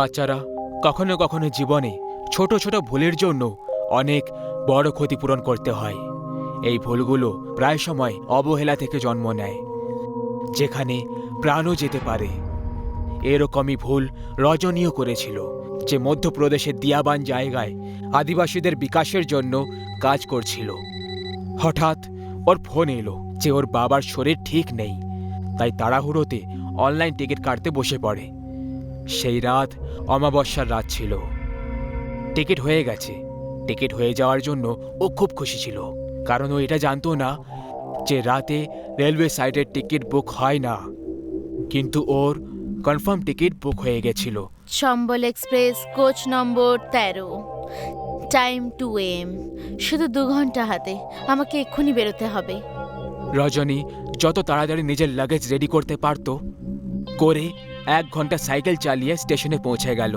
বাচ্চারা কখনো কখনো জীবনে ছোট ছোট ভুলের জন্য অনেক বড় ক্ষতিপূরণ করতে হয়। এই ভুলগুলো প্রায় সময় অবহেলা থেকে জন্ম নেয়, যেখানে প্রাণও যেতে পারে। এরকমই ভুল রজনীয় করেছিল, যে মধ্যপ্রদেশের দিয়াবান জায়গায় আদিবাসীদের বিকাশের জন্য কাজ করছিল। হঠাৎ ওর ফোন এলো যে ওর বাবার শরীর ঠিক নেই, তাই তাড়াহুড়োতে অনলাইন টিকিট কাটতে বসে পড়ে। সেই রাত অমাবস্যার রাত ছিল। টিকিট হয়ে গেছে। টিকিট হয়ে যাওয়ার জন্য ও খুব খুশি ছিল। কারণ ও এটা জানতো না যে রাতে রেলওয়ে সাইডের টিকিট বুক হয় না। কিন্তু ওর কনফার্ম টিকিট বুক হয়ে গেছিল। চম্বল এক্সপ্রেস কোচ নম্বর তেরো। Time two M. শুধু দু ঘণ্টা হাতে। আমাকে এক্ষুনি বেরোতে হবে। রজনী যত তাড়াতাড়ি নিজের লাগেজ রেডি করতে পারত করে এক ঘণ্টা সাইকেল চালিয়ে স্টেশনে পৌঁছে গেল।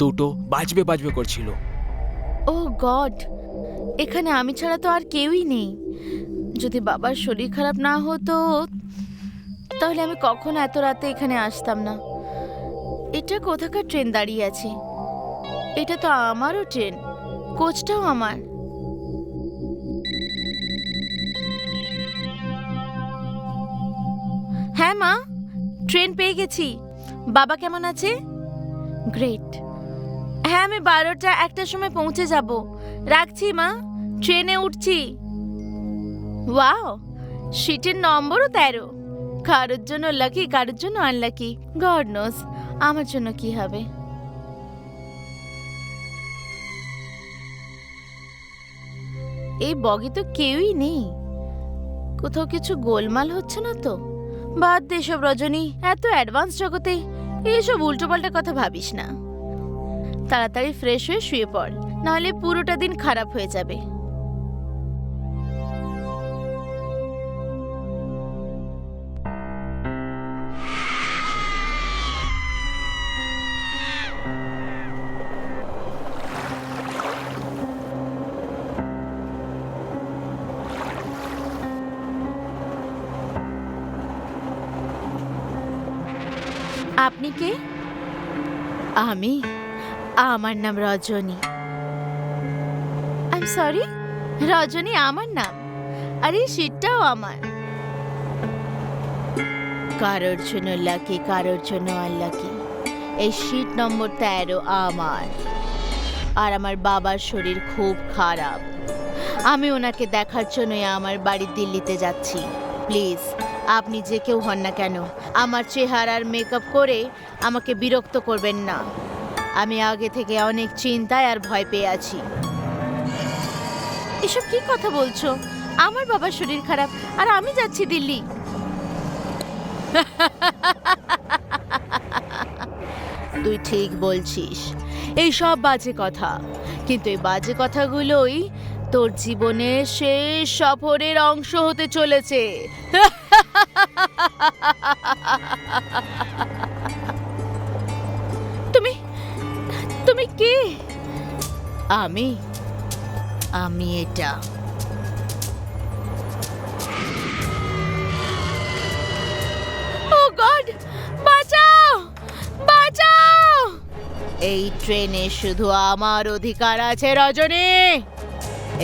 দুটো বাজবে বাজবে করছিল। ও গড, এখানে আমি ছাড়া তো আর কেউই নেই। যদি বাবার শরীর খারাপ না হতো, তাহলে আমি কখনো এত রাতে এখানে আসতাম না। এটা কোথাকার ট্রেন দাঁড়িয়ে আছে? এটা তো আমারও ট্রেন, কোচটাও আমার। হ্যাঁ মা? ট্রেন পেয়ে গেছি। বাবা কেমন আছে? গ্রেট হ্যাঁ আমি বারোটা একটার সময় পৌঁছে যাব। রাখছি মা। ট্রেনে উঠছি। ওয়াও সিটের নম্বরও তেরো। কারোর জন্য লাকি কারোর জন্য আনলাকি গড নোস আমার জন্য কি হবে? এই বগি তো কেউই নেই। কোথাও কিছু গোলমাল হচ্ছে না তো? বাদ দে সব, রজনী। এত অ্যাডভান্স জগতে এইসব উল্টোপাল্টা কথা ভাবিস না। তাড়াতাড়ি ফ্রেশ হয়ে শুয়ে পড়, নাহলে পুরোটা দিন খারাপ হয়ে যাবে। আমি? আমার নাম রজনী। আই সরি রজনী আমার নাম? আর এই সিটটাও আমার। কারোর জন্য লাকি কারোর জন্য আনলাকি এই সিট নম্বর তেরো আমার। আর আমার বাবার শরীর খুব খারাপ। আমি ওনাকে দেখার জন্যই আমার বাড়ি দিল্লিতে যাচ্ছি। প্লিজ আপনি যে কেউ হন না কেন, আমার চেহারার মেকআপ করে আমাকে বিরক্ত করবেন না। আমি আগে থেকে অনেক চিন্তায় আর ভয় পেয়ে আছি। এসব কি কথা বলছো? আমার বাবার শরীর খারাপ, আর আমি যাচ্ছি দিল্লি। তুই ঠিক বলছিস, এই সব বাজে কথা। কিন্তু এই বাজে কথাগুলোই তোর জীবনের শেষ সফরের অংশ হতে চলেছে। তুমি তুমি কে? আমি আমি এটা। ও গড বাঁচাও বাঁচাও! এই ট্রেনে শুধু আমার অধিকার আছে রজনী।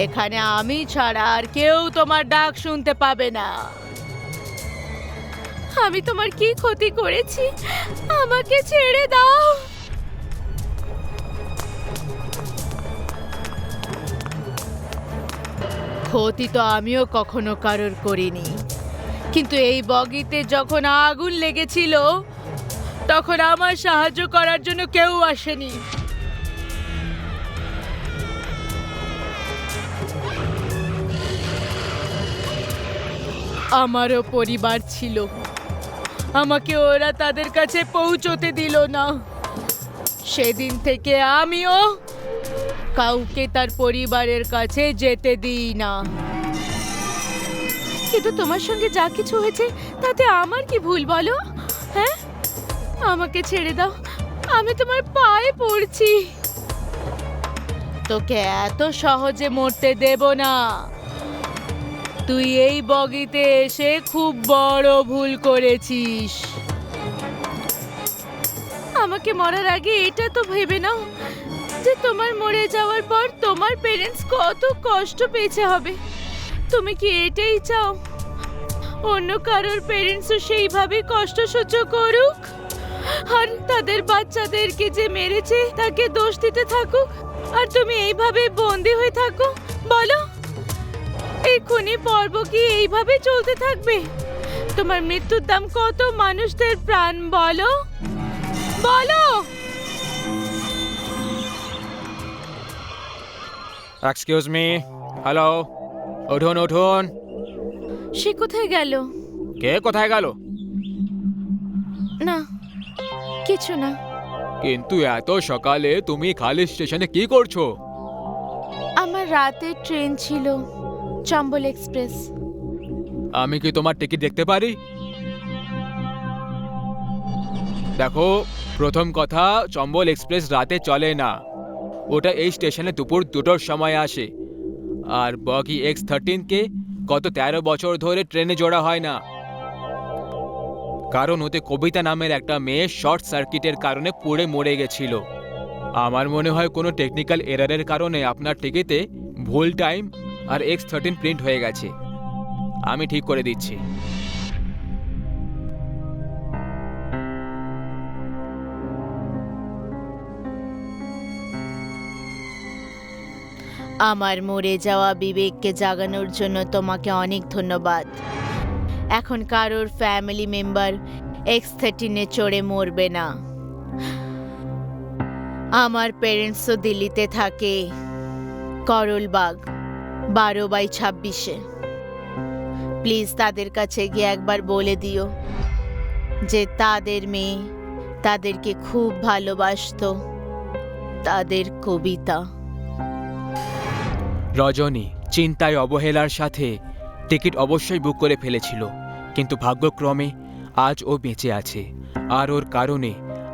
এখানে আমি ছাড়া আর কেউ তোমার ডাক শুনতে পাবে না। আমি তোমার কি ক্ষতি করেছি? আমাকে ছেড়ে দাও। ক্ষতি তো আমিও কখনো কারোর করিনি। কিন্তু এই বগিতে যখন আগুন লেগেছিল, তখন আমার সাহায্য করার জন্য কেউ আসেনি। আমারও পরিবার ছিল। আমাকে ওরা তাদের কাছে পৌঁছতে দিল না। সেদিন থেকে আমিও কাউকে তার পরিবারের কাছে যেতে দিই না। কিন্তু তোমার সঙ্গে যা কিছু হয়েছে তাতে আমার কি ভুল বলো? হ্যাঁ? আমাকে ছেড়ে দাও। আমি তোমার পায়ে পড়ছি। তোকে এত সহজে মরতে দেব না। তুই এই বগিতে এসে খুব বড় ভুল করেছিস। আমাকে মরার আগে এটা তো ভেবে নাও যে তোমার মরে যাওয়ার পর তোমার পেরেন্টস কত কষ্ট পেয়েছে হবে। তুমি কি এটাই চাও? অন্য কারোর পেরেন্টসও সেইভাবে কষ্ট সহ্য করুক? আর তাদের বাচ্চাদেরকে যে মেরেছে তাকে দোষ দিতে থাকুক? আর তুমি এইভাবে বন্দি হয়ে থাকো? বলো। এই খুনি পর্ব কি এইভাবে চলতে থাকবে? তোমার মৃত্যুর দাম কত মানুষদের প্রাণ বলো? বলো! এক্সকিউজ মি হ্যালো উঠুন উঠুন। সে কোথায় গেল? কে কোথায় গেল? না কিছু না। কিন্তু এত সকালে তুমি খালি স্টেশনে কি করছ? আমার রাতে ট্রেন ছিল। চম্বল এক্সপ্রেস আমি কি তোমার টিকিট দেখতে পারি? দেখো, প্রথম কথা চম্বল এক্সপ্রেস রাতে চলে না। ওটা এই স্টেশনে দুপুর দুটোর সময় আসে। আর বগি এক্স থার্টিনকে গত তেরো বছর ধরে ট্রেনে জোড়া হয় না। কারণ ওতে কবিতা নামের একটা মেয়ে শর্ট সার্কিটের কারণে পুড়ে মরে গেছিল। আমার মনে হয় কোনো টেকনিক্যাল এরারের কারণে আপনার টিকিটে ভুল টাইম আর এক্স থার্টিন প্রিন্ট হয়ে গেছে। আমি ঠিক করে দিচ্ছি। আমার মরে যাওয়া বিবেককে জাগানোর জন্য তোমাকে অনেক ধন্যবাদ। এখন কারোর ফ্যামিলি মেম্বার এক্স থার্টিনে চড়ে মরবে না। আমার পেরেন্টসও দিল্লিতে থাকে। করলবাগ বারো বাই ছাব্বিশে। প্লিজ তাদের কাছে গিয়ে একবার বলে দিও যে তাদের মেয়ে তাদেরকে খুব ভালোবাসতো, তাদের কবিতা। রজনী চিন্তায় অবহেলার সাথে টিকিট অবশ্যই বুক করে ফেলেছিল, কিন্তু ভাগ্যক্রমে আজ ও বেঁচে আছে। আর ওর কারণে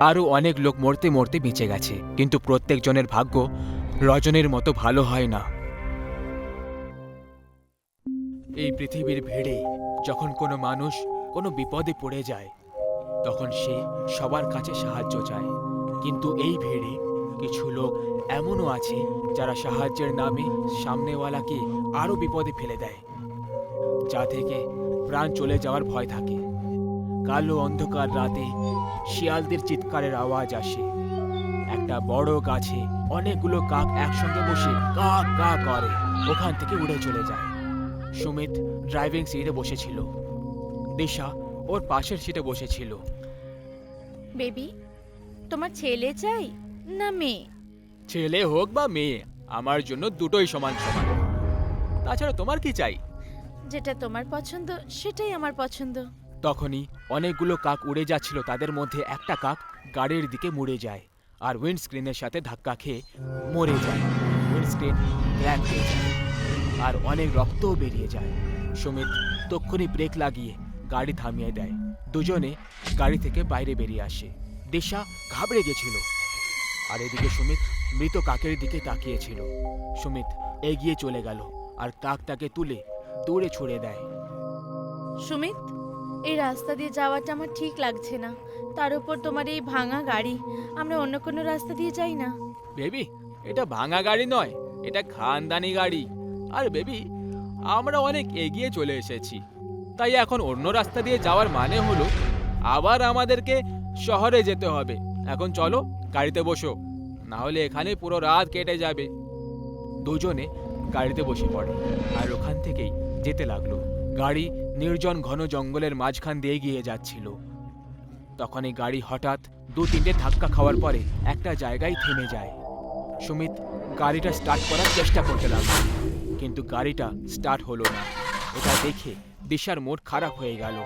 আরও অনেক লোক মরতে মরতে বেঁচে গেছে, কিন্তু প্রত্যেকজনের ভাগ্য রজনীর মতো ভালো হয় না। এই পৃথিবীর ভিড়ে যখন কোনো মানুষ কোনো বিপদে পড়ে যায়, তখন সে সবার কাছে সাহায্য চায়। কিন্তু এই ভিড়ে কিছু লোক এমনও আছে যারা সাহায্যের নামে সামনেওয়ালাকে আরও বিপদে ফেলে দেয়, যা থেকে প্রাণ চলে যাওয়ার ভয় থাকে। কালো অন্ধকার রাতে শিয়ালদের চিৎকারের আওয়াজ আসে। একটা বড় গাছে অনেকগুলো কাক একসঙ্গে বসে কা কা করে, ওখান থেকে উড়ে চলে যায়। সুমিত ড্রাইভিং সিটে বসেছিল। দিশা ওর পাশের সিটে বসেছিল। বেবি তোমার ছেলে চাই না মেয়ে? ছেলে হোক বা মেয়ে আমার জন্য দুটোই সমান সমান। তাছাড়া তোমার কি চাই? যেটা তোমার পছন্দ সেটাই আমার পছন্দ। তখনই অনেকগুলো কাক উড়ে যাচ্ছিল তাদের মধ্যে একটা কাক গাড়ির দিকে মুড়ে যায় আর উইন্ডস্ক্রিনের সাথে ধাক্কা খেয়ে মরে যায়। উইন্ডস্ক্রিন ক্র্যাক হয়ে যায়। আর অনেক রক্তও বেরিয়ে যায়। সুমিত তক্ষুনি ব্রেক লাগিয়ে গাড়ি থামিয়ে দেয়। দুজনে গাড়ি থেকে বাইরে বেরিয়ে আসে। দিশা ঘাবড়ে গেছিল। আর এদিকে সুমিত মৃত কাকের দিকে তাকিয়েছিল। সুমিত এগিয়ে চলে গেল আর কাকটাকে তুলে দূরে ছুড়ে দেয়। সুমিত এই রাস্তা দিয়ে যাওয়াটা আমার ঠিক লাগছে না। তার উপর তোমার এই ভাঙা গাড়ি আমরা অন্য কোনো রাস্তা দিয়ে যাই না? বেবি এটা ভাঙা গাড়ি নয় এটা খানদানি গাড়ি। আর বেবি, আমরা অনেক এগিয়ে চলে এসেছি। তাই এখন অন্য রাস্তা দিয়ে যাওয়ার মানে হলো আবার আমাদেরকে শহরে যেতে হবে। এখন চলো, গাড়িতে বসো। না হলে এখানে পুরো রাত কেটে যাবে। দুজনে গাড়িতে বসে পড়ে। আর ওখান থেকেই যেতে লাগল। গাড়ি নির্জন ঘন জঙ্গলের মাঝখান দিয়ে গিয়ে যাচ্ছিল। তখন এই গাড়ি হঠাৎ দু তিনটে ধাক্কা খাওয়ার পরে একটা জায়গায় থেমে যায়। সুমিত গাড়িটা স্টার্ট করার চেষ্টা করতে লাগল। কিন্তু গাড়িটা স্টার্ট হলো না। এটা দেখে দিশার মুড খারাপ হয়ে গেল।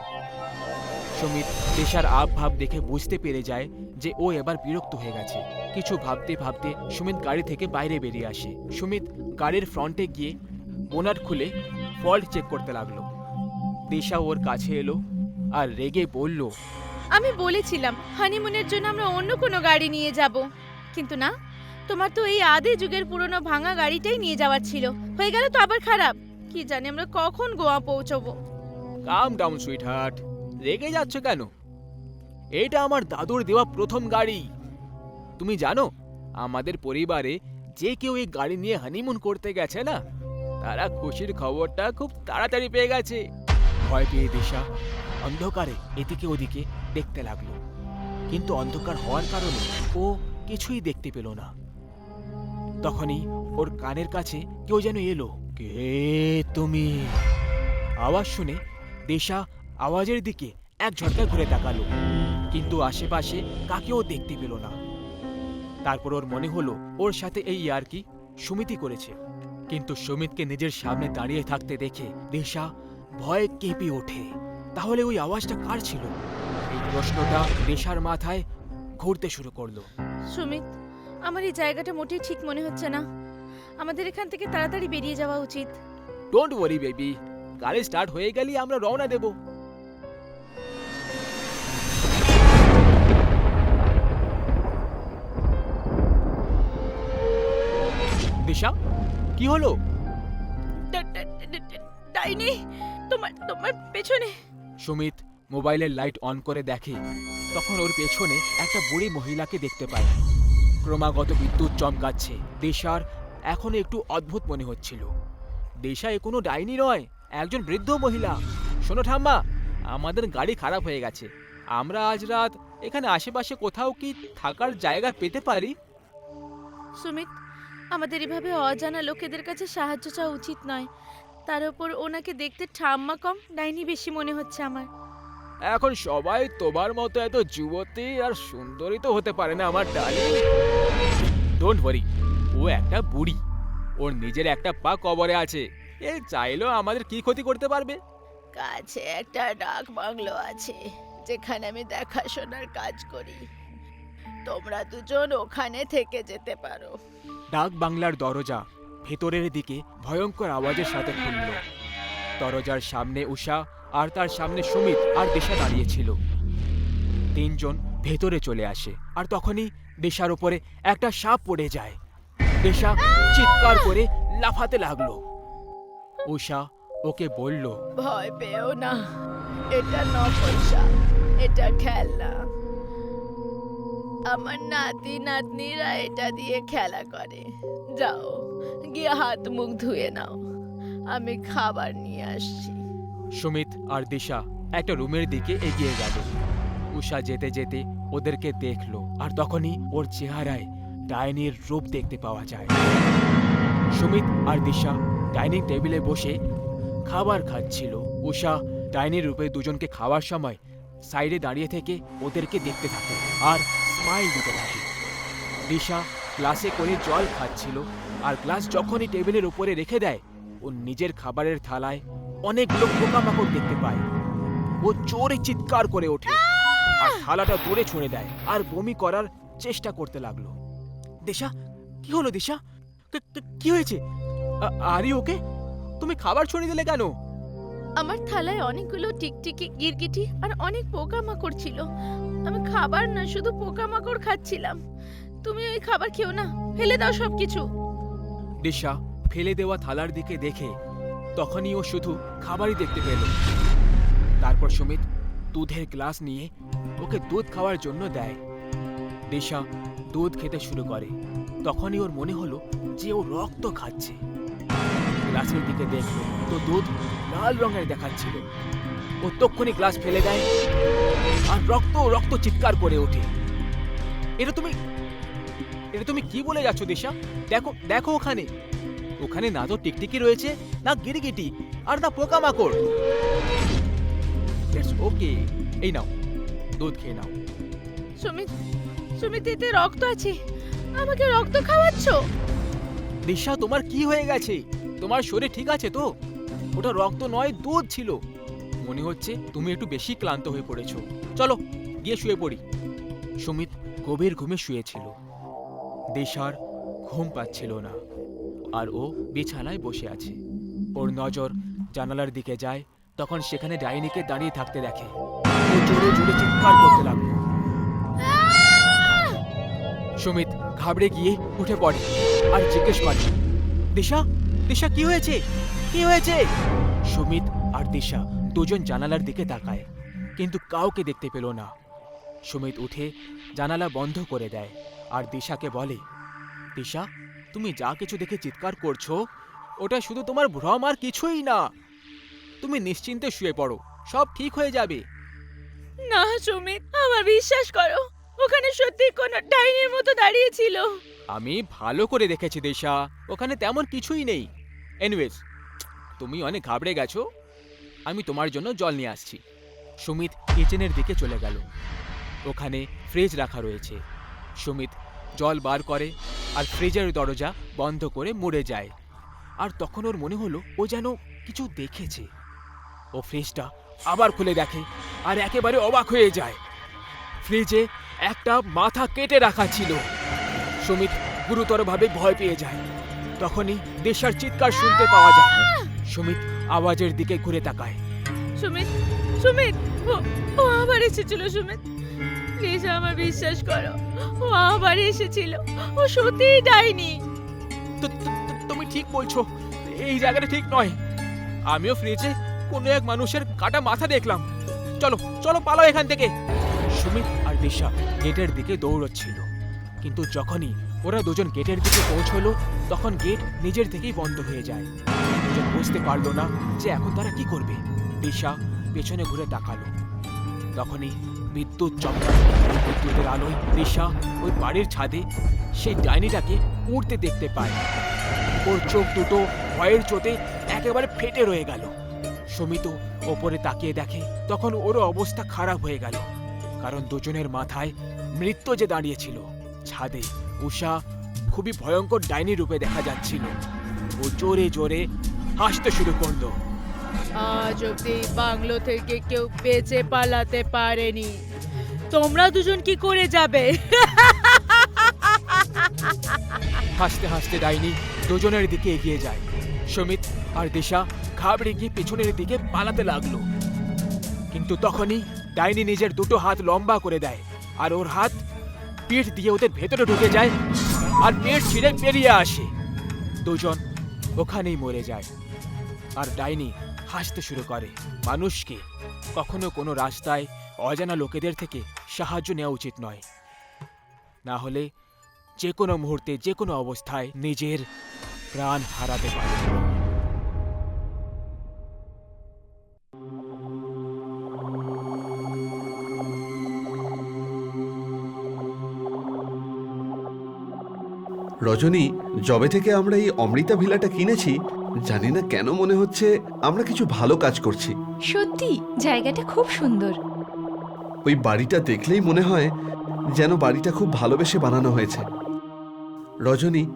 সুমিত দিশার ভাব দেখে বুঝতে পেরে যায় যে ও এবার বিরক্ত হয়ে গেছে। কিছু ভাবতে ভাবতে সুমিত গাড়ি থেকে বাইরে বেরিয়ে আসে। সুমিত গাড়ির ফ্রন্টে গিয়ে বোনাট খুলে ফল্ট চেক করতে লাগল। দিশা ওর কাছে এলো আর রেগে বলল, আমি বলেছিলাম হানিমুনের জন্য আমরা অন্য কোনো গাড়ি নিয়ে যাব। কিন্তু না তোমার তো এই আদি যুগের পুরনো ভাঙা গাড়িটাই নিয়ে যাওয়ার ছিল। হয়ে গেল তো আবার খারাপ। কি জানি আমরা কখন গোয়া পৌঁছবো। কাম ডাউন সুইট হার্ট রেগে যাচ্ছ কেন? এটা আমার দাদুর দেওয়া প্রথম গাড়ি। তুমি জানো, আমাদের পরিবারে যে কেউ এই গাড়ি নিয়ে হানিমুন করতে গেছে না, তারা খুশির খবরটা খুব তাড়াতাড়ি পেয়ে গেছে। ভয় পেয়ে দিশা, অন্ধকারে এদিকে ওদিকে দেখতে লাগল। কিন্তু অন্ধকার হওয়ার কারণে ও কিছুই দেখতে পেল না। তখনই ওর কানের কাছে কেউ যেন এলো। কে তুমি? আওয়াজ শুনে দেশা আওয়াজের দিকে এক ঝটকা ঘুরে তাকালো কিন্তু আশেপাশে কাকেও দেখতে পেল না। তারপর ওর মনে হলো ওর সাথে এই ইয়ার্কি সুমিতি করেছে। কিন্তু সুমিতকে নিজের সামনে দাঁড়িয়ে থাকতে দেখে দেশা ভয়ে কেঁপে ওঠে। তাহলে ওই আওয়াজটা কার ছিল? এই প্রশ্নটা দেশার মাথায় ঘুরতে শুরু করল। সুমিত আমার এই জায়গাটা মোটেই ঠিক মনে হচ্ছে না। আমাদের এখান থেকে তাড়াতাড়ি বেরিয়ে যাওয়া উচিত। ডোন্ট ওয়ারি বেবি গাড়ি স্টার্ট হয়ে গেলেই আমরা রওনা দেব। দিশা কি হলো? ডাইনি তোমার তোমার পেছনে। সুমিত মোবাইলের লাইট অন করে দেখে। তখন ওর পেছনে একটা বুড়ি মহিলাকে দেখতে পায়। ক্রমাগত বিদ্যুৎ চমকাচ্ছে। দেশার এখন একটু অদ্ভুত মনে হচ্ছিল। দেশা এ কোনো ডাইনি নয় একজন বৃদ্ধ মহিলা। শোনো ঠাম্মা আমাদের গাড়ি খারাপ হয়ে গেছে। আমরা আজ রাত এখানে আশেপাশে কোথাও কি থাকার জায়গা পেতে পারি? সুমিত আমাদের এভাবে অজানা লোকেদের কাছে সাহায্য চাওয়া উচিত নয়। তার উপর ওনাকে দেখতে ঠাম্মা কম ডাইনি বেশি মনে হচ্ছে আমার। এখন সবাই তোমার মতো এত যুবতী আর সুন্দরী তো হতে পারে না আমার ডালি ডোন্ট ওয়ারি ও একটা বুড়ি। ওর নিজের একটা পা কবরে আছে। এ চাইলেও আমাদের কি ক্ষতি করতে পারবে? কাছে একটা ডাক বাংলো আছে যেখানে আমি দেখাশোনার কাজ করি। তোমরা দুজন ওখানে থেকে যেতে পারো। ডাক বাংলার দরজা ভেতরের দিকে ভয়ঙ্কর আওয়াজের সাথে খুলল। দরজার সামনে উষা আর তার সামনে সুমিত আর দেশা দাঁড়িয়েছিল তিনজন ভেতরে চলে আসে আর তখনই দেশার উপরে একটা সাপ পড়ে যায়। দেশা চিৎকার করে লাফাতে লাগল। উষা ওকে বলল ভয় পেও না এটা নকল সাপ এটা খেলনা। আমার নাতি নাতনিরা এটা দিয়ে খেলা করে। যাও গিয়ে হাত মুখ ধুয়ে নাও। আমি খাবার নিয়ে আসছি। সুমিত আর দিশা একটা রুমের দিকে এগিয়ে গেল। উষা যেতে যেতে ওদেরকে দেখল আর তখনই ওর চেহারায় ডাইনির রূপ দেখতে পাওয়া যায়। সুমিত আর দিশা ডাইনিং টেবিলে বসে খাবার খাচ্ছিল। উষা ডাইনির রূপে দুজনকে খাওয়ার সময় সাইডে দাঁড়িয়ে থেকে ওদেরকে দেখতে থাকে আর স্মাইল দিতে থাকে। দিশা গ্লাসে করে জল খাচ্ছিল আর গ্লাস যখনই টেবিলের উপরে রেখে দেয়, ও নিজের খাবারের থালায় অনেকগুলো পোকামাকড় দেখতে পায়। ও জোরে চিৎকার করে ওঠে। আর থালাটা দূরে ছুঁড়ে দেয় আর বমি করার চেষ্টা করতে লাগল। দিশা কি হলো দিশা? কি- হয়েছে? আরে ওকে? তুমি খাবার ছড়িয়ে দিলে কেন? আমার থালায় অনেকগুলো টিকটিকি গিরগিটি আর অনেক পোকামাকড় ছিল। আমি খাবার না শুধু পোকামাকড় খাচ্ছিলাম। তুমি ওই খাবার খেও না ফেলে দাও সবকিছু। দিশা ফেলে দেওয়া থালার দিকে দেখে তখনই ও শুধু খাবারই দেখতে পেল। তারপর সুমিত দুধের গ্লাস নিয়ে ওকে দুধ খাওয়ার জন্য দেয়। দিশা দুধ খেতে শুরু করে। তখনই ওর মনে হলো যে ও রক্ত খাচ্ছে। গ্লাসের দিকে দেখল তো দুধ লাল রঙের দেখাচ্ছিল। ও তক্ষুনি গ্লাস ফেলে দেয় আর রক্ত রক্ত চিৎকার করে ওঠে। এটা তুমি এটা তুমি কি বলে যাচ্ছ দিশা? দেখো দেখো ওখানে। ওখানে না তো টিকটিকি রয়েছে, না গিরগিটি, আর না পোকামাকড়। ইটস ওকে এই নাও দুধ খেয়ে নাও। সুমিত সুমিত এতে রক্ত আছে। আমাকে রক্ত খাওয়াচ্ছ? দিশা তোমার কি হয়ে গেছে? তোমার শরীর ঠিক আছে তো? ওটা রক্ত নয় দুধ ছিল। মনে হচ্ছে তুমি একটু বেশি ক্লান্ত হয়ে পড়েছো। চলো গিয়ে শুয়ে পড়ি। সুমিত গভীর ঘুমে শুয়েছিল। দিশার ঘুম পাচ্ছিল না। আর ও বিছানায় বসে আছে। ওর নজর জানালার দিকে যায়। তখন সেখানে ডাইনিকে দাঁড়িয়ে থাকতে দেখে। জোরে জোরে চিৎকার করতে লাগল। সুমিত ঘাবড়ে গিয়ে উঠে পড়ে আর জিজ্ঞেস করে, দিশা দিশা, কি হয়েছে? কি হয়েছে? সুমিত আর দিশা দুজন জানালার দিকে তাকায়, কিন্তু কাউকে দেখতে পেল না। সুমিত উঠে জানালা বন্ধ করে দেয় আর দিশাকে বলে, দিশা, তুমি যা কিছু দেখে চিৎকার করছ, ওটা শুধু তোমার ভ্রম আর কিছুই না। তুমি নিশ্চিন্তে শুয়ে পড়ো। সব ঠিক হয়ে যাবে। না সুমিত আমার বিশ্বাস করো ওখানে সত্যি কোনো ডাইনির মতো দাঁড়িয়ে ছিল। আমি ভালো করে দেখেছি দেশা। ওখানে তেমন কিছুই নেই। এনিওয়েজ তুমি অনেক ঘাবড়ে গেছো। আমি তোমার জন্য জল নিয়ে আসছি। সুমিত কিচেনের দিকে চলে গেল। ওখানে ফ্রিজ রাখা রয়েছে। সুমিত জল বার করে আর ফ্রিজের দরজা বন্ধ করে মুড়ে যায়। আর তখন ওর মনে হলো ও যেন কিছু দেখেছে। ও ফ্রিজটা আবার খুলে দেখে আর একেবারে অবাক হয়ে যায়। ফ্রিজে একটা মাথা কেটে রাখা ছিল। সুমিত গুরুতরভাবে ভয় পেয়ে যায়। তখনই দেশার চিৎকার শুনতে পাওয়া যায়। সুমিত আওয়াজের দিকে ঘুরে তাকায়। সুমিত সুমিত ও আবার এসেছিল সুমিত। প্লিজ আমার বিশ্বাস করো ও আবার এসেছিল। ও সত্যিই ডাইনি। তুমি ঠিক বলছো এই জায়গাটা ঠিক নয়। আমিও ফ্রিজে কোনো এক মানুষের কাটা মাথা দেখলাম। চলো চলো পালাও এখান থেকে। সুমিত আর দিশা গেটের দিকে দৌড়চ্ছিল। কিন্তু যখনই ওরা দুজন গেটের দিকে পৌঁছলো, তখন গেট নিজের থেকেই বন্ধ হয়ে যায়। দুজন বুঝতে পারল না যে এখন তারা কি করবে। দিশা পেছনে ঘুরে তাকালো। তখনই বিদ্যুৎ চমকায় বিদ্যুতের আলোয় দিশা ওই বাড়ির ছাদে সেই ডাইনিটাকে উড়তে দেখতে পায়। ওর চোখ দুটো ভয়ের চোটে একেবারে ফেটে রয়ে গেল। সমিত ওপরে তাকিয়ে দেখে তখন ওরও অবস্থা খারাপ হয়ে গেল। কারণ দুজনের মাথায় মৃত্যু যে দাঁড়িয়েছিল ছাদে উষা খুবই ভয়ঙ্কর ডাইনি রূপে দেখা যাচ্ছিল। ও জোরে জোরে হাসতে শুরু করল। আজ অব্দি বাংলো থেকে কেউ বেঁচে পালাতে পারেনি। তোমরা দুজন কি করে যাবে? হাসতে হাসতে ডাইনি দুজনের দিকে এগিয়ে যায়। সমিত আর দিশা ঘাবড়ে গিয়ে পেছনের দিকে পালাতে লাগল। কিন্তু তখনই ডাইনি নিজের দুটো হাত লম্বা করে দেয় আর ওর হাত পিঠ দিয়ে ওদের ভেতরে ঢুকে যায় আর পেট ছিঁড়ে বেরিয়ে আসে। দুজন ওখানেই মরে যায় আর ডাইনি হাসতে শুরু করে। মানুষকে কখনো কোনো রাস্তায় অজানা লোকেদের থেকে সাহায্য নেওয়া উচিত নয়। না হলে যে কোনো মুহূর্তে, যে কোনো অবস্থায় নিজের প্রাণ হারাতে পারে। রজনী জবে থেকে আমরা এই অমৃতা ভিলাটা কিনেছি জানি না কেন মনে হচ্ছে আমরা কিছু ভালো কাজ করছি। সত্যি জায়গাটা খুব সুন্দর। ওই বাড়িটা দেখলেই মনে হয় যেন বাড়িটা খুব ভালোবেসে বানানো হয়েছে। রজনী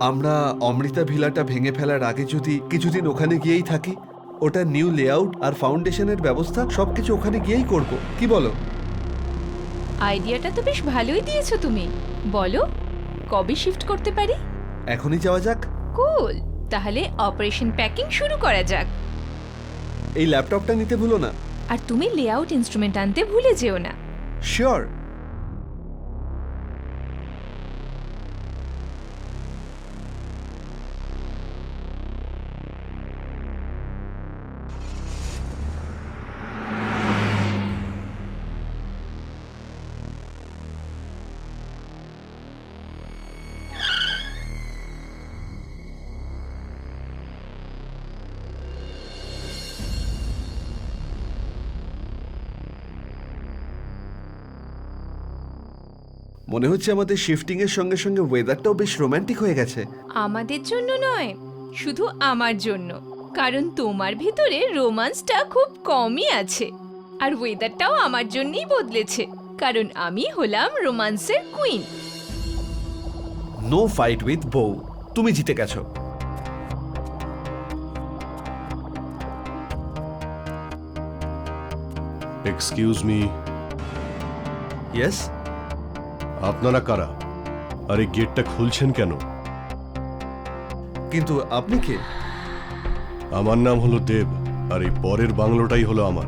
আমরা অমৃতা ভিলাটা ভেঙে ফেলার আগে যদি কিছুদিন ওখানে গিয়েই থাকি ওটা নিউ লেআউট আর ফাউন্ডেশনের ব্যবস্থা সবকিছু ওখানে গিয়েই করব। কি বলো? আইডিয়াটা তো বেশ ভালোই দিয়েছ তুমি। বলো। কবে শিফট করতে পারি? এখনই যাওয়া যাক। কুল তাহলে অপারেশন প্যাকিং শুরু করা যাক। এই ল্যাপটপটা নিতে ভুলো না। আর তুমি লেআউট ইনস্ট্রুমেন্ট আনতে ভুলে যেও না। শিওর মনে হচ্ছে আমাদের শিফটিং এর সঙ্গে সঙ্গে ওয়েদারটাও বেশ রোমান্টিক হয়ে গেছে। আমাদের জন্য নয় শুধু আমার জন্য। কারণ তোমার ভিতরে রোমান্সটা খুব কমই আছে। আর ওয়েদারটাও আমার জন্যই বদলেছে। কারণ আমি হলাম রোমান্সের কুইন নো ফাইট উইথ বউ। তুমি জিতে গেছো। এক্সকিউজ মি ইয়েস আপনারা কারা? আর এই গেটটা খুলছেন কেন? কিন্তু আপনি কে? আমার নাম হলো দেব আর এই পরের বাংলোটাই হলো আমার।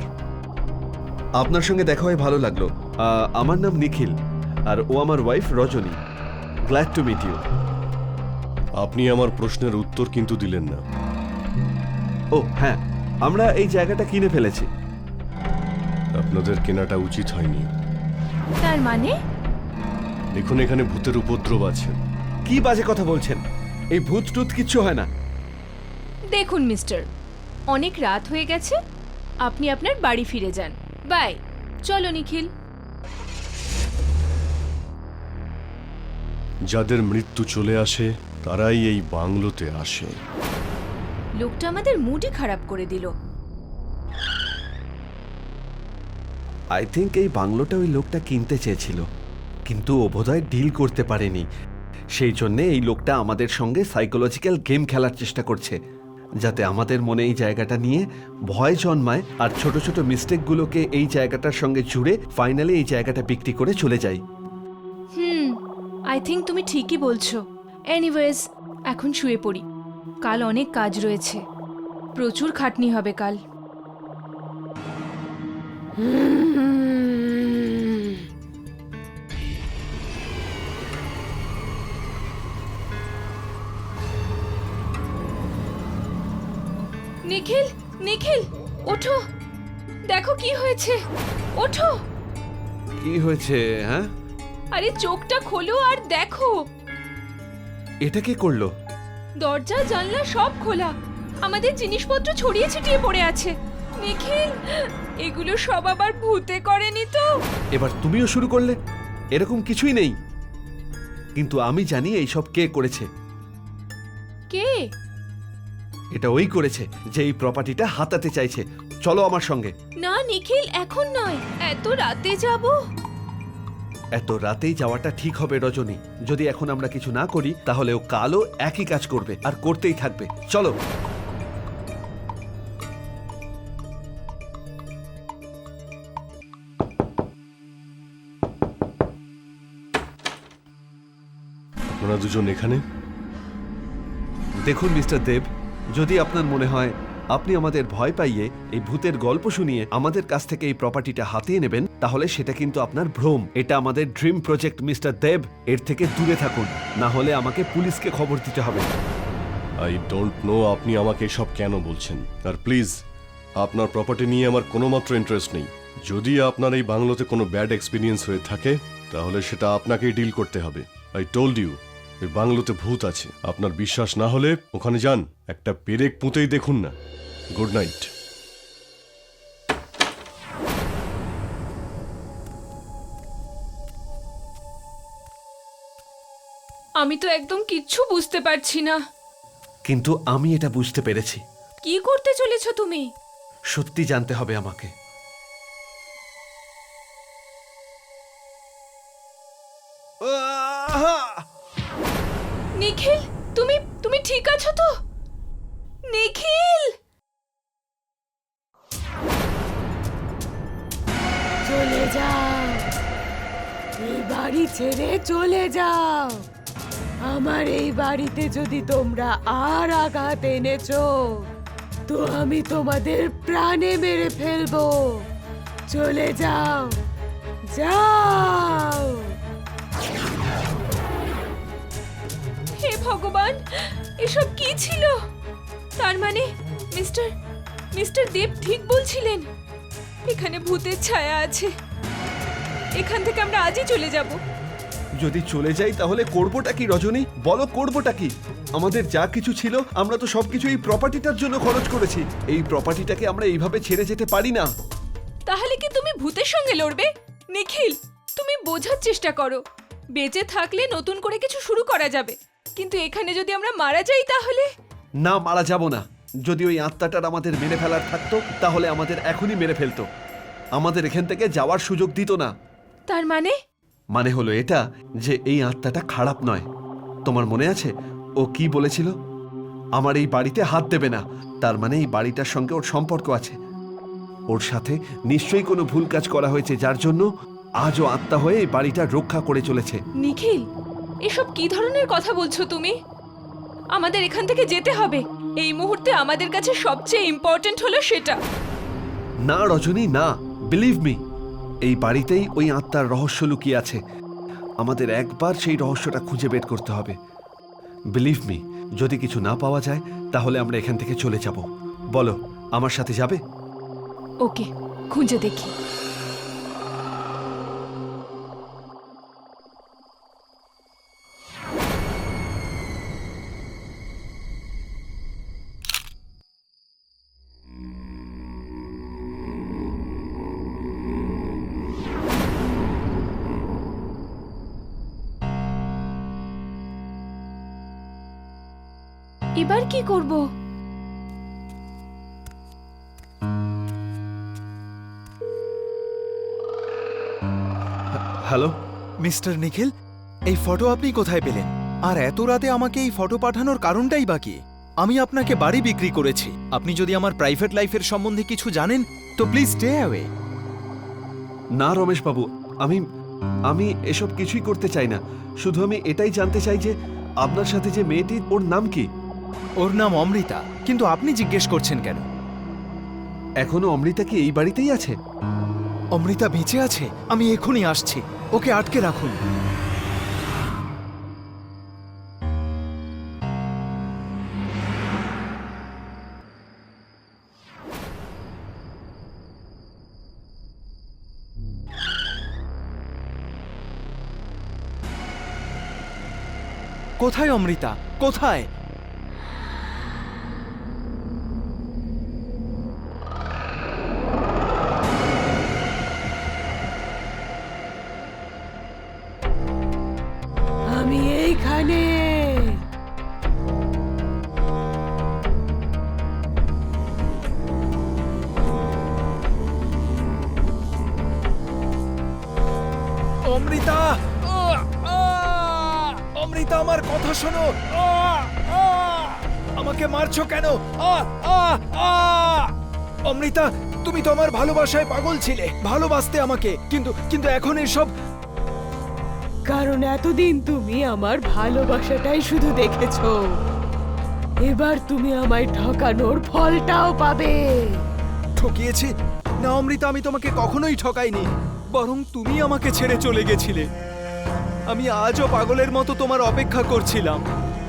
আপনার সঙ্গে দেখা হয়ে ভালো লাগল। আহ, আমার নাম নিখিল আর ও আমার wife Rajani. Glad to meet you আপনি আমার প্রশ্নের উত্তর কিন্তু দিলেন না। ও হ্যাঁ আমরা এই জায়গাটা কিনে ফেলেছি। আপনাদের কেনাটা উচিত হয়নি। তার মানে? দেখুন এখানে ভূতের উপদ্রব আছে। কি বাজে কথা বলছেন? এই ভূত টুত কিচ্ছু হয় না। দেখুন মিস্টার অনেক রাত হয়ে গেছে আপনি আপনার বাড়ি ফিরে যান। বাই চলো নিখিল। যাদের মৃত্যু চলে আসে তারাই এই বাংলোতে আসে। লোকটা আমাদের মুডই খারাপ করে দিল। আই থিঙ্ক এই বাংলোটা ওই লোকটা কিনতে চেয়েছিল। কিন্তু ও বোধহয় ডিল করতে পারেনি। সেই জন্যে এই লোকটা আমাদের সঙ্গে সাইকোলজিক্যাল গেম খেলার চেষ্টা করছে, যাতে আমাদের মনে এই জায়গাটা নিয়ে ভয় জন্মায় আর ছোট ছোট মিস্টেকগুলোকে এই জায়গাটার সঙ্গে জুড়ে ফাইনালি এই জায়গাটা বিক্রি করে চলে যায়। হুম আই থিঙ্ক তুমি ঠিকই বলছো। এনিওয়েজ এখন শুয়ে পড়ি। কাল অনেক কাজ রয়েছে। প্রচুর খাটনি হবে কাল। নিখিল নিখিল ওঠো। দেখো কি হয়েছে। ওঠো। কি হয়েছে হ্যাঁ? আরে চোখটা খোলো আর দেখো। এটা কে করল? দরজা জানলা সব খোলা। আমাদের জিনিসপত্র ছড়িয়ে ছিটিয়ে পড়ে আছে। নিখিল এগুলো সব আবার ভূতে করেনি তো? এবার তুমিও শুরু করলে। এরকম কিছুই নেই। কিন্তু আমি জানি এইসব কে করেছে। কে? এটা ওই করেছে যে এই প্রপার্টিটা হাতাতে চাইছে। চলো আমার সঙ্গে। না নিখিল এখন নয়। এত রাতে যাব? এত রাতেই যাওয়াটা ঠিক হবে রজনী। যদি এখন আমরা কিছু না করি তাহলে ও কালও একই কাজ করবে আর করতেই থাকবে। চলো। আপনারা দুজন এখানে? দেখুন মিস্টার দেব যদি আপনার মনে হয় আপনি আমাদের ভয় পাইয়ে এই ভূতের গল্প শুনিয়ে আমাদের কাছ থেকে এই প্রপার্টিটা হাতিয়ে নেবেন, তাহলে সেটা কিন্তু আপনার ভ্রম। এটা আমাদের ড্রিম প্রজেক্ট মিস্টার দেব। এর থেকে দূরে থাকুন। না হলে আমাকে পুলিশকে খবর দিতে হবে। আই ডোন্ট নো আপনি আমাকে এসব কেন বলছেন। আর প্লিজ, আপনার প্রপার্টি নিয়ে আমার কোনো মাত্র ইন্টারেস্ট নেই। যদি আপনার এই বাংলোতে কোনো ব্যাড এক্সপিরিয়েন্স হয়ে থাকে, তাহলে সেটা আপনাকেই ডিল করতে হবে। আই টোল্ড ইউ ওই বাংলোতে ভূত আছে। আপনার বিশ্বাস না হলে ওখানে যান। একটা পেরেক পুঁতেই দেখুন না। Good night. আমি তো একদম কিচ্ছু বুঝতে পারছি না। কিন্তু আমি এটা বুঝতে পেরেছি। কি করতে চলেছ তুমি? সত্যি জানতে হবে আমাকে। নিখিল, তুমি তুমি ঠিক আছো তো? নিখিল! চলে যাও। এই বাড়ি ছেড়ে চলে যাও। আমার এই বাড়িতে যদি তোমরা আর আঘাত এনেছো, তো আমি তোমাদের প্রাণে মেরে ফেলব। চলে যাও। যাও। হে ভগবান এসব কি ছিল? তার মানে মিস্টার মিস্টার দেব ঠিক বলছিলেন এখানে ভূতের ছায়া আছে। এখান থেকে আমরা আজই চলে যাব। যদি চলে যাই তাহলে করবোটা কি রজনী? বলো করবোটা কি? আমাদের যা কিছু ছিল আমরা তো সবকিছু এই প্রপার্টিটার জন্য খরচ করেছি। এই প্রপার্টিটাকে আমরা এইভাবে ছেড়ে যেতে পারি না। তাহলে কি তুমি ভূতের সঙ্গে লড়বে? নিখিল তুমি বোঝার চেষ্টা করো। বেঁচে থাকলে নতুন করে কিছু শুরু করা যাবে। কিন্তু এখানে যদি আমরা মারা যাই তাহলে? না মারা যাব না। যদি ওই আত্মাটার আমাদের মেরে ফেলার থাকতো তাহলে আমাদের এখনই মেরে ফেলতো। আমাদের এখান থেকে যাওয়ার সুযোগ দিত না। তার মানে? মানে হলো এটা যে এই আত্মাটা খারাপ নয়। তোমার মনে আছে? ও কি বলেছিল? আমার এই বাড়িতে হাত দেবে না। তার মানে এই বাড়িটার সঙ্গে ওর সম্পর্ক আছে। ওর সাথে নিশ্চয়ই কোনো ভুল কাজ করা হয়েছে যার জন্য আজও আত্মা হয়ে এই বাড়িটা রক্ষা করে চলেছে। নিখিল এসব কি ধরনের কথা বলছো তুমি? আমাদের এখান থেকে যেতে হবে। এই মুহূর্তে আমাদের কাছে সবচেয়ে ইম্পর্ট্যান্ট হলো সেটা। না রজনী না বিলিভ মি এই বাড়িতেই ওই আত্মার রহস্য লুকিয়ে আছে। আমাদের একবার সেই রহস্যটা খুঁজে বের করতে হবে। বিলিভ মি যদি কিছু না পাওয়া যায় তাহলে আমরা এখান থেকে চলে যাব। বলো আমার সাথে যাবে? ওকে খুঁজে দেখি। কি করব? হ্যালো মিস্টার নিখিল এই ফটো আপনি কোথায় পেলেন? আর এত রাতে আমাকে এই ফটো পাঠানোর কারণটাই বাকি আমি আপনাকে বাড়ি বিক্রি করেছি। আপনি যদি আমার প্রাইভেট লাইফের সম্বন্ধে কিছু জানেন তো প্লিজ স্টে অ্যাওয়ে। না রমেশ বাবু আমি আমি এসব কিছুই করতে চাই না। শুধু আমি এটাই জানতে চাই যে আপনার সাথে যে মেয়েটি ওর নাম কি? ওর নাম অমৃতা কিন্তু আপনি জিজ্ঞেস করছেন কেন? এখনও অমৃতা কি এই বাড়িতেই আছে? অমৃতা বেঁচে আছে আমি এখনই আসছি ওকে আটকে রাখুন। কোথায় অমৃতা? কোথায়? কথা শোনো! আমাকে মারছো কেন! অমৃতা তুমি তো আমার ভালোবাসায় পাগল ছিলে। ভালোবাসতে আমাকে কিন্তু কিন্তু এখন এসব কারণ এতদিন তুমি আমার ভালোবাসাটাই শুধু দেখেছ। এবার তুমি আমায় ঠকানোর ফলটাও পাবে। ঠকিয়েছি? না অমৃতা আমি তোমাকে কখনোই ঠকাইনি। বরং তুমি আমাকে ছেড়ে চলে গেছিলে। আমি আজও পাগলের মতো তোমার অপেক্ষা করছিলাম।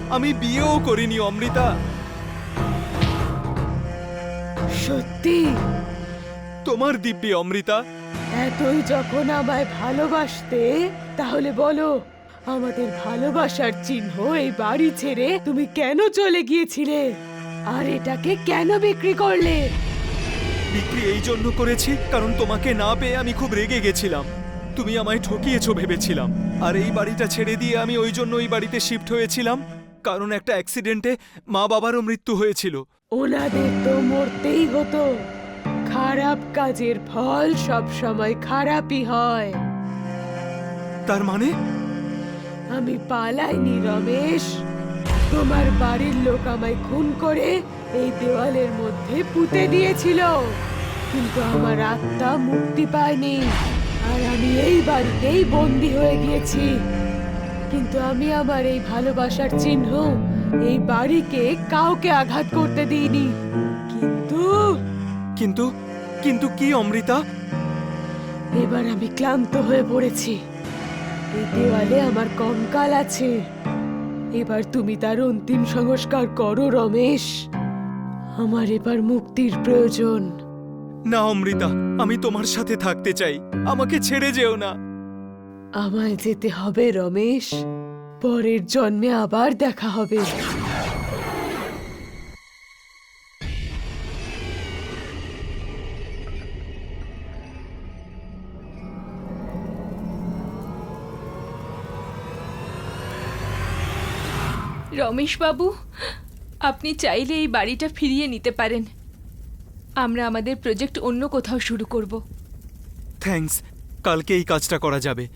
আমি বিয়েও করিনি অমৃতা। সত্যি? তোমার দিব্যি অমৃতা। এতই যখন আমায় ভালোবাসতে তাহলে বলো আমাদের ভালোবাসার চিহ্ন এই বাড়ি ছেড়ে তুমি কেন চলে গিয়েছিলে? আর এটাকে কেন বিক্রি করলে? বিক্রি এই জন্য করেছি কারণ তোমাকে না পেয়ে আমি খুব রেগে গেছিলাম। তুমি আমায় ঠকিয়েছো ভেবেছিলাম। আর এই বাড়িটা ছেড়ে দিয়ে আমি ওই জন্য ওই বাড়িতে শিফট হয়েছিলাম কারণ একটা অ্যাক্সিডেন্টে মা বাবারও মৃত্যু হয়েছিল। ওনাদের তো মরতেই হতো। খারাপ কাজের ফল সব সময় খারাপই হয়। তার মানে? আমি পালাইনি রমেশ। তোমার বাড়ির লোক আমায় খুন করে এই দেওয়ালের মধ্যে পুঁতে দিয়েছিল। কিন্তু আমার আত্মা মুক্তি পায়নি। আর আমি এই বাড়িতেই বন্দি হয়ে গিয়েছি। কিন্তু আমি আমার এই ভালোবাসার চিহ্ন এই বাড়িকে কাউকে আঘাত করতে দিইনি। কিন্তু কিন্তু কিন্তু কি অমৃতা? এবার আমি ক্লান্ত হয়ে পড়েছি। এই দেওয়ালে আমার কঙ্কাল আছে। এবার তুমি তার অন্তিম সংস্কার করো রমেশ। আমার এবার মুক্তির প্রয়োজন। না, অমৃতা, আমি তোমার সাথে থাকতে চাই। আমাকে ছেড়ে যেও না। আমায় যেতে হবে, রমেশ। পরের জন্মে আবার দেখা হবে। রমেশবাবু, আপনি চাইলে এই বাড়িটা ফিরিয়ে নিতে পারেন। আমরা আমাদের প্রজেক্ট অন্য কোথাও শুরু করব। থ্যাঙ্কস কালকে এই কাজটা করা যাবে।